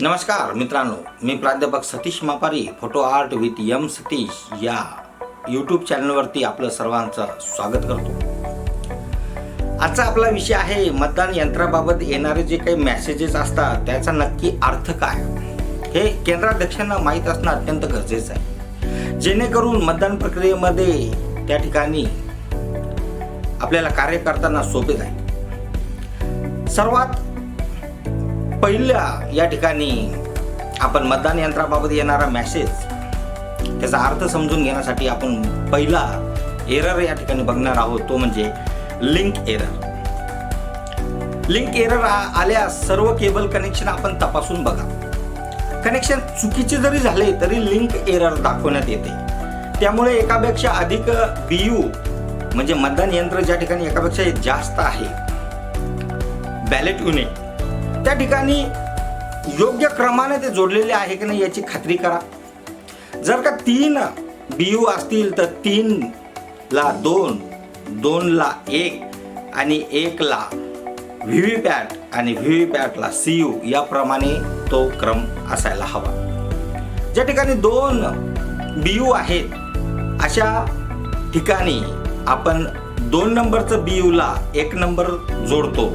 नमस्कार मित्रांनो. मी प्राध्यापक Satish Mapari photo art with M Satish या यूट्यूब चॅनलवरती आपलं सर्वांचं स्वागत करतो. आजचा आपला विषय आहे मतदान यंत्राबाबत येणारे जे काही मेसेजेस असतात त्याचा नक्की अर्थ काय? हे केंद्राध्यक्षांना माहीत असणं अत्यंत गरजेचं आहे. जेणेकरून मतदान प्रक्रियेमध्ये त्या ठिकाणी आपल्याला कार्य करताना सोपे जाईल. सर्वात पहिल्या या ठिकाणी आपण मतदान यंत्राबाबत येणारा मेसेज त्याचा अर्थ समजून घेण्यासाठी आपण पहिला एरर या ठिकाणी बघणार आहोत. तो म्हणजे लिंक एरर लिंक एरर आल्यास सर्व केबल कनेक्शन आपण तपासून बघा. कनेक्शन चुकीचे जरी झाले तरी लिंक एरर दाखवण्यात येते. त्यामुळे एकापेक्षा अधिक बीयू म्हणजे मतदान यंत्र ज्या ठिकाणी एकापेक्षा जास्त आहे बॅलेट युनिट त्या ठिकाणी योग्य क्रमाने ते जोडलेले आहे की नाही याची खात्री करा. जर का तीन बीयू असतील तर तीनला दोन दोनला एक आणि एकला व्ही व्ही पॅट आणि व्ही व्ही पॅटला सी यू याप्रमाणे तो क्रम असायला हवा. ज्या ठिकाणी दोन बीयू आहेत अशा ठिकाणी आपण दोन नंबरचं बीयूला एक नंबर जोडतो.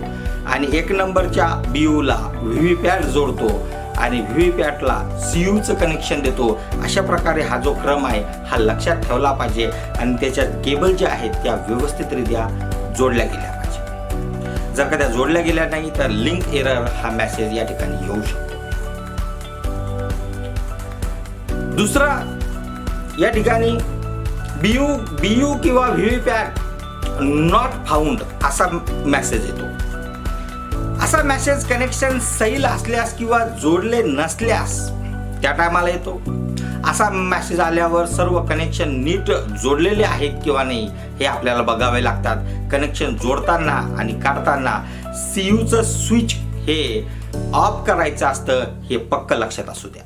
आणि एक नंबरच्या बीयूला व्ही व्ही पॅट जोडतो आणि व्ही व्ही पॅटला सी यूचं कनेक्शन देतो. अशा प्रकारे हा जो क्रम आहे हा लक्षात ठेवला पाहिजे आणि त्याच्यात केबल ज्या आहेत त्या व्यवस्थितरित्या जोडल्या गेल्या पाहिजे. जर का त्या जोडल्या गेल्या नाही तर लिंक एरर हा मेसेज या ठिकाणी येऊ शकतो. दुसरा या ठिकाणी बीयू बीयू किंवा V V PAT not found असा मेसेज येतो. असा मेसेज कनेक्शन सैल असल्यास किंवा जोडले नसल्यास त्या टायमाला येतो. असा मेसेज आल्यावर सर्व कनेक्शन नीट जोडलेले आहेत किंवा नाही हे आपल्याला बघावे लागतात. कनेक्शन जोडताना आणि काढताना सीयूचं स्विच हे ऑफ करायचं असतं हे पक्क लक्षात असू द्या.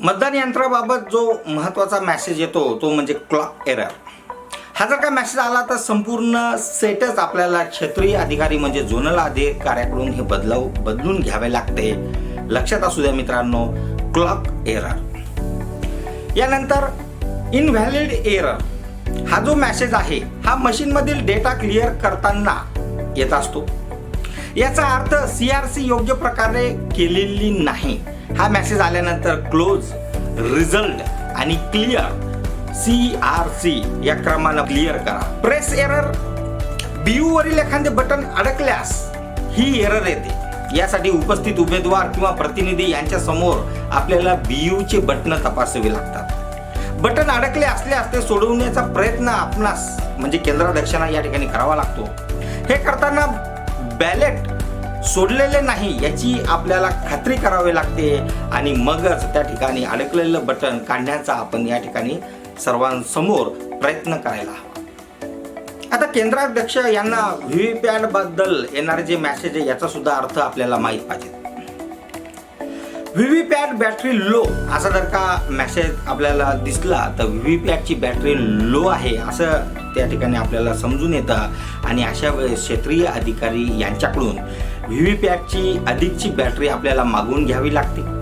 मतदान यंत्राबाबत जो महत्त्वाचा मेसेज येतो तो म्हणजे क्लॉक एरर हा जर का मेसेज आला तर संपूर्ण सेटच आपल्याला क्षेत्रीय अधिकारी म्हणजे झोनल अधिकाऱ्याकडून हे बदलाव बदलून घ्यावे लागते. लक्षात असू द्या मित्रांनो क्लॉक एरर यानंतर इनव्हॅलिड एरर हा जो मेसेज आहे हा मशीनमधील डेटा क्लिअर करताना येत असतो. याचा अर्थ सी आर सी योग्य प्रकारे केलेली नाही. हा मेसेज आल्यानंतर क्लोज रिझल्ट आणि क्लिअर सी आर सी या क्रमानं क्लिअर करा. प्रेस एरर बीयू वरील एखादे बटन अडकल्यास ही एरर येते. यासाठी उपस्थित उमेदवार किंवा प्रतिनिधी यांच्या समोर आपल्याला बीयूचे बटन तपासावी लागतात. बटन अडकले असल्यास ते सोडवण्याचा प्रयत्न आपणास म्हणजे केंद्राध्यक्षांना या ठिकाणी करावा लागतो. हे करताना बॅलेट सोडलेले नाही याची आपल्याला खात्री करावी लागते आणि मगच त्या ठिकाणी अडकलेलं बटन काढण्याचा आपण या ठिकाणी सर्वांसमोर प्रयत्न करायला हवा. आता केंद्राध्यक्ष यांना व्ही पॅटबद्दल येणारे जे मॅसेज आहे याचा सुद्धा अर्थ आपल्याला माहीत पाहिजे. व्ही पॅट बॅटरी लो असा जर का मॅसेज आपल्याला दिसला तर व्ही पॅटची बॅटरी लो आहे असं त्या ठिकाणी आपल्याला समजून येतं. आणि अशा वेळेस क्षेत्रीय अधिकारी यांच्याकडून व्ही पॅटची अधिकची बॅटरी आपल्याला मागून घ्यावी लागते.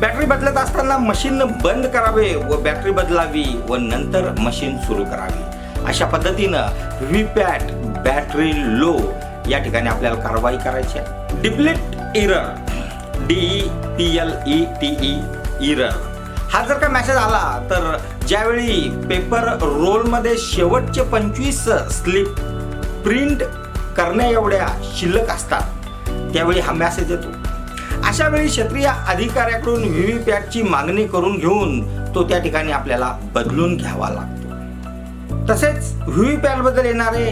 बॅटरी बदलत असताना मशीन बंद करावे व बॅटरी बदलावी व नंतर मशीन सुरू करावी. अशा पद्धतीनं व्हीपॅट बॅटरी लो या ठिकाणी आपल्याला कारवाई करायची आहे. Deplete error D P L E T E error हा जर का मॅसेज आला तर ज्यावेळी पेपर रोलमध्ये शेवटचे पंचवीस स्लिप प्रिंट करण्या एवढ्या शिल्लक असतात त्यावेळी हा मॅसेज येतो. अशा वेळी क्षेत्रीय अधिकाऱ्याकडून व्ही पॅटची मागणी करून घेऊन तो त्या ठिकाणी आपल्याला बदलून घ्यावा लागतो. तसेच व्ही पॅटबद्दल येणारे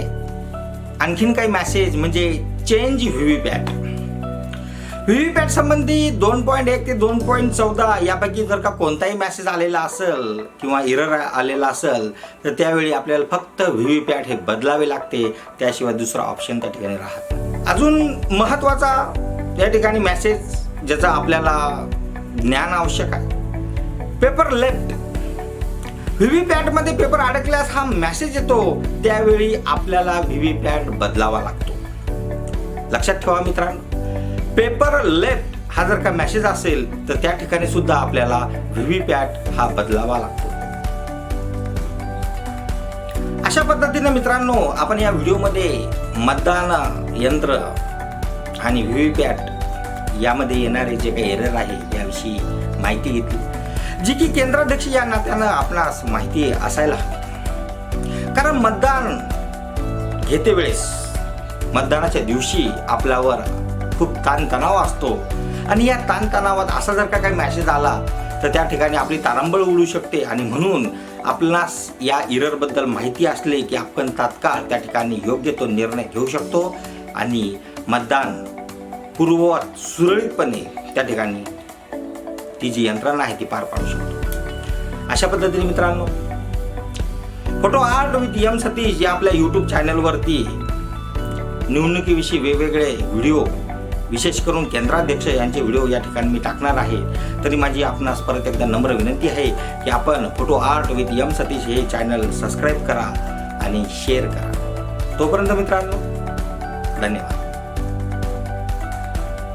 आणखीन काही मेसेज म्हणजे change V V PAT V PAT संबंधी दोन पॉईंट एक ते दोन पॉईंट चौदा यापैकी जर का कोणताही मेसेज आलेला असेल किंवा इरर आलेला असेल तर त्यावेळी आपल्याला फक्त व्ही पॅट हे बदलावे लागते. त्याशिवाय दुसरा ऑप्शन त्या ठिकाणी राहत अजून महत्त्वाचा या ठिकाणी मेसेज ज्याचं आपल्याला ज्ञान आवश्यक आहे. पेपर लेफ्ट व्ही पॅटमध्ये पेपर अडकल्यास हा मेसेज येतो. त्यावेळी आपल्याला व्ही पॅट बदलावा लागतो. लक्षात ठेवा मित्रांनो. पेपर लेफ्ट हा जर का मेसेज असेल तर त्या ठिकाणी सुद्धा आपल्याला व्ही पॅट हा बदलावा लागतो. अशा पद्धतीने मित्रांनो आपण या व्हिडिओमध्ये मतदान यंत्र आणि व्ही पॅट यामध्ये येणारे जे काही एरर आहे याविषयी माहिती घेतली. जी की केंद्राध्यक्ष या नात्यानं आपणास माहिती असायला हवी. कारण मतदान घेते वेळेस मतदानाच्या दिवशी आपल्यावर खूप ताणतणाव असतो. आणि या ताणतणावात असा जर का काही मॅसेज आला तर त्या ठिकाणी आपली तारांबळ उडू शकते. आणि म्हणून आपणास या इररबद्दल माहिती असले की आपण तात्काळ त्या ठिकाणी योग्य तो निर्णय घेऊ शकतो. आणि मतदान पूर्ववत सुरळीतपणे त्या ठिकाणी ती जी यंत्रणा आहे ती पार पाडू शकतो. अशा पद्धतीने मित्रांनो photo art with M Satish या आपल्या यूट्यूब चॅनलवरती निवडणुकीविषयी वेगवेगळे व्हिडिओ विशेष करून केंद्राध्यक्ष यांचे व्हिडिओ या ठिकाणी मी टाकणार आहे. तरी माझी आपणास परत एकदा नम्र विनंती आहे की आपण photo art with M Satish हे चॅनल सबस्क्राईब करा आणि शेअर करा. तोपर्यंत मित्रांनो धन्यवाद.